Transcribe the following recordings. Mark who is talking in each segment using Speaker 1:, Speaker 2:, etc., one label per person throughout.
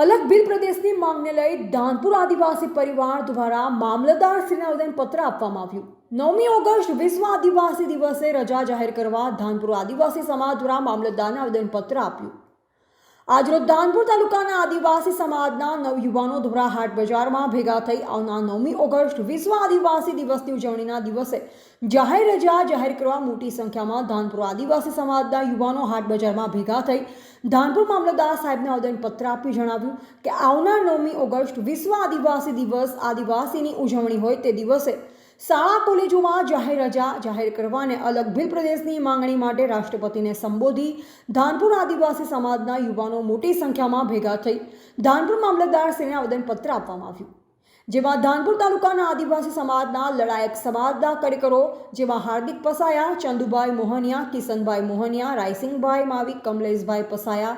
Speaker 1: અલગ ભીલ પ્રદેશની માંગને લઈ ધાનપુર આદિવાસી પરિવાર દ્વારા મામલતદાર શ્રીને આવેદનપત્ર આપવામાં આવ્યું. નવમી ઓગસ્ટ વિશ્વ આદિવાસી દિવસે રજા જાહેર કરવા ધાનપુર આદિવાસી સમાજ દ્વારા મામલતદારને આવેદનપત્ર આપ્યું. આજરોજ ધાનપુર તાલુકાના આદિવાસી સમાજના નવયુવાનો દ્વારા હાટ બજારમાં ભેગા થઈ આવનાર નવમી ઓગસ્ટ વિશ્વ આદિવાસી દિવસની ઉજવણીના દિવસે જાહેર રજા જાહેર કરવા મોટી સંખ્યામાં ધાનપુર આદિવાસી સમાજના યુવાનો હાટ બજારમાં ભેગા થઈ ધાનપુર મામલતદાર સાહેબને આવેદનપત્ર આપી જણાવ્યું કે આવનાર નવમી ઓગસ્ટ વિશ્વ આદિવાસી દિવસ આદિવાસીની ઉજવણી હોય તે દિવસે શાળા કોલેજોમાં જાહેર રજા જાહેર કરવાને અલગ ભીલ પ્રદેશની માંગણી માટે રાષ્ટ્રપતિને સંબોધી. ધાનપુર આદિવાસી સમાજના યુવાનો મોટી સંખ્યામાં ભેગા થઈ ધાનપુર મામલતદારશ્રીને આવેદનપત્ર આપવામાં આવ્યું. જેમાં ધાનપુર તાલુકાના આદિવાસી સમાજના લડાયક સમાજના કાર્યકરો જેમાં હાર્દિક પસાયા, ચંદુભાઈ મોહનિયા, કિશનભાઈ મોહનિયા રાયસિંગભાઈ માવી, કમલેશભાઈ પસાયા,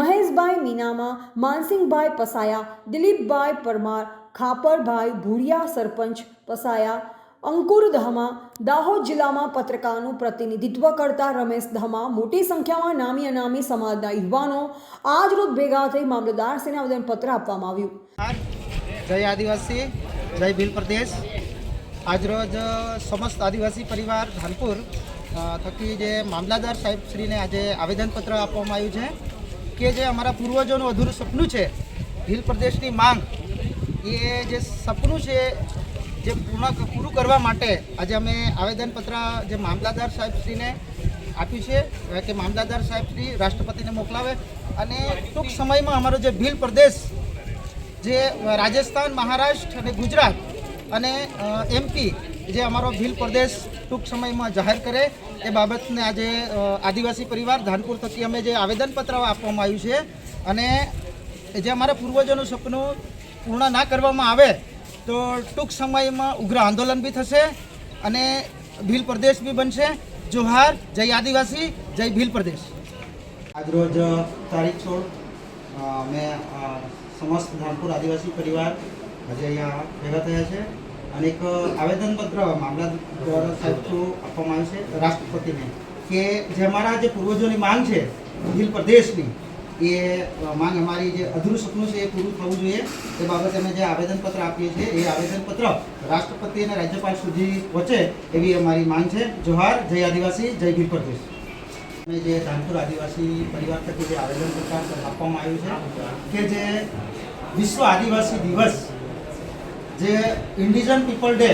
Speaker 1: મહેશભાઈ મીનામા, માનસિંહભાઈ પસાયા, દિલીપભાઈ પરમાર, ખાપરભાઈ ભૂરિયા, સરપંચ પસાયા અંકુર ધામા, દાહોદ જિલ્લામાં પત્રકારનું પ્રતિનિધિત્વ કરતા રમેશ ધામા મોટી સંખ્યામાં નામી અનામી સમાજના યુવાનો આજરોજ ભેગા થઈ મામલતદારશ્રીને આવેદનપત્ર આપવામાં આવ્યું.
Speaker 2: જય આદિવાસી, જય ભીલ પ્રદેશ. આજરોજ સમસ્ત આદિવાસી પરિવાર ધાનપુર થકી જે મામલાદાર સાહેબશ્રીને આજે આવેદનપત્ર આપવામાં આવ્યું છે કે જે અમારા પૂર્વજોનું અધૂરું સપનું છે. ભીલ પ્રદેશની માંગ, એ જે સપનું છે જે પૂર્ણ પૂરું કરવા માટે આજે અમે આવેદનપત્ર જે મામલાદાર સાહેબશ્રીને આપ્યું છે કે મામલાદાર સાહેબશ્રી રાષ્ટ્રપતિને મોકલાવે અને ટૂંક સમયમાં અમારો જે ભીલ પ્રદેશ જે રાજસ્થાન, મહારાષ્ટ્ર અને ગુજરાત અને એમપી જે અમારો ભીલ પ્રદેશ ટૂંક સમયમાં જાહેર કરે એ બાબતને આજે આદિવાસી પરિવાર ધાનપુર થકી અમે જે આવેદનપત્ર આપવામાં આવ્યું છે અને જે અમારા પૂર્વજોનું સપનું પૂર્ણ ના કરવામાં આવે તો ટૂંક સમયમાં ઉગ્ર આંદોલન બી થશે અને ભીલ પ્રદેશ બી બનશે. જોહાર, જય આદિવાસી, જય ભીલ પ્રદેશ. આજરોજ તારીખ સોળ મેં સમસ્ત ધાનપુર આદિવાસી પરિવાર આજે અહીંયા ભેગા થયા છે. અને એક આવેદનપત્ર મામલતદાર સાહેબ થ્રુ આપવામાં આવ્યું છે રાષ્ટ્રપતિને કે જે મારા જે પૂર્વજોની માંગ છે, ભીલ પ્રદેશની એ માંગ અમારી જે અધૂરું સપનું છે એ પૂરું થવું જોઈએ. એ બાબતે અમે જે આવેદનપત્ર આપીએ છીએ, એ આવેદનપત્ર રાષ્ટ્રપતિ અને રાજ્યપાલ સુધી પહોંચે એવી અમારી માંગ છે. જોહાર, જય આદિવાસી, જય ગીર પ્રદેશ અમે જે ધાનપુર આદિવાસી પરિવાર તરફે જે આવેદનપત્ર આપવામાં આવ્યું છે કે જે વિશ્વ આદિવાસી દિવસ, જે ઇન્ડિજન પીપલ ડે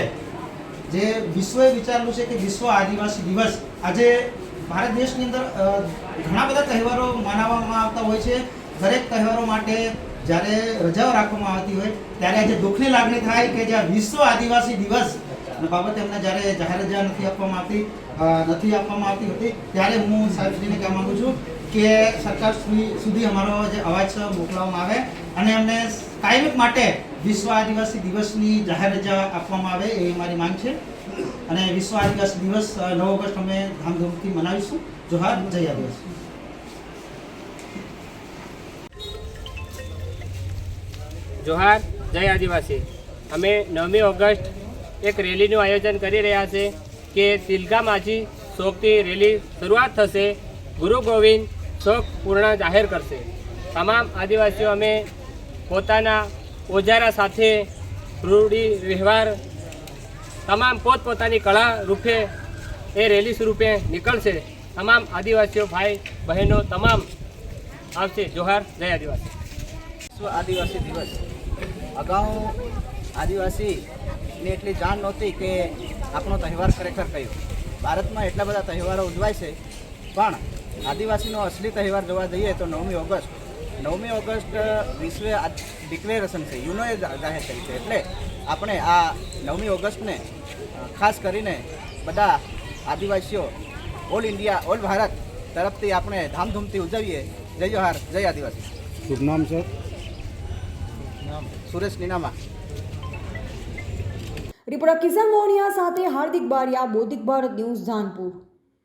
Speaker 2: જે વિશ્વએ વિચારેલું છે કે વિશ્વ આદિવાસી દિવસ આજે ભારત દેશની અંદર ઘણા બધા તહેવારો મનાવવામાં આવતા હોય છે. દરેક તહેવારો માટે જ્યારે રજાઓ રાખવામાં આવતી હોય, ત્યારે આજે દુઃખની લાગણી થાય કે જે વિશ્વ આદિવાસી દિવસ બાબતે એમને જ્યારે જાહેર રજા નથી આપવામાં આવતી નથી આપવામાં આવતી હતી, ત્યારે હું સાહેબશ્રીને કહેવા માંગુ છું કે સરકાર સુધી અમારો જે અવાજ મોકલવામાં આવે અને એમને કાયમિક માટે વિશ્વ આદિવાસી દિવસની જાહેર રજા આપવામાં આવે એ મારી માંગ છે. અને વિશ્વ આદિવાસી દિવસ નવ ઓગસ્ટ અમે ધામધૂમથી મનાવીશું. જોહાર, જય આદિવાસી.
Speaker 3: જોહાર, જય આદિવાસી. અમે નવમી ઓગસ્ટ એક રેલીનું આયોજન કરી રહ્યા છે કે તિલકા માછી શોકથી રેલી શરૂઆત થશે. ગુરુ ગોવિંદ શોક પૂર્ણ જાહેર કરશે. તમામ આદિવાસીઓ અમે પોતાના ઓજારા સાથે રૂઢી વ્યવહાર તમામ પોતપોતાની કળા રૂપે એ રેલી સ્વરૂપે નીકળશે. તમામ આદિવાસીઓ, ભાઈ બહેનો તમામ આવશે. જોહાર, જય આદિવાસી.
Speaker 4: વિશ્વ આદિવાસી દિવસ. અગાઉ આદિવાસીને એટલી જાણ નહોતી કે આપણો તહેવાર ખરેખર કયો. ભારતમાં એટલા બધા તહેવારો ઉજવાય છે, પણ આદિવાસીનો અસલી તહેવાર જોવા જઈએ તો નવમી ઓગસ્ટ. નવમી ઓગસ્ટ વિશ્વે ડિક્લેરેશન છે યુનોએ જાહેર કરી છે. એટલે આપણે આ નવમી ઓગસ્ટને ખાસ કરીને બધા આદિવાસીઓ ઓલ ઇન્ડિયા ઓલ ભારત તરફથી આપણે ધામધૂમથી ઉજવીએ. જય જોહાર જય આદિવાસી.
Speaker 2: શુભ નામ સર.
Speaker 4: સુરેશ નીનામા.
Speaker 1: રિપોર્ટર કિશન મોહનિયા સાથે હાર્દિક બારિયા બૌદ્ધિક ભારત ન્યૂઝ ધાનપુર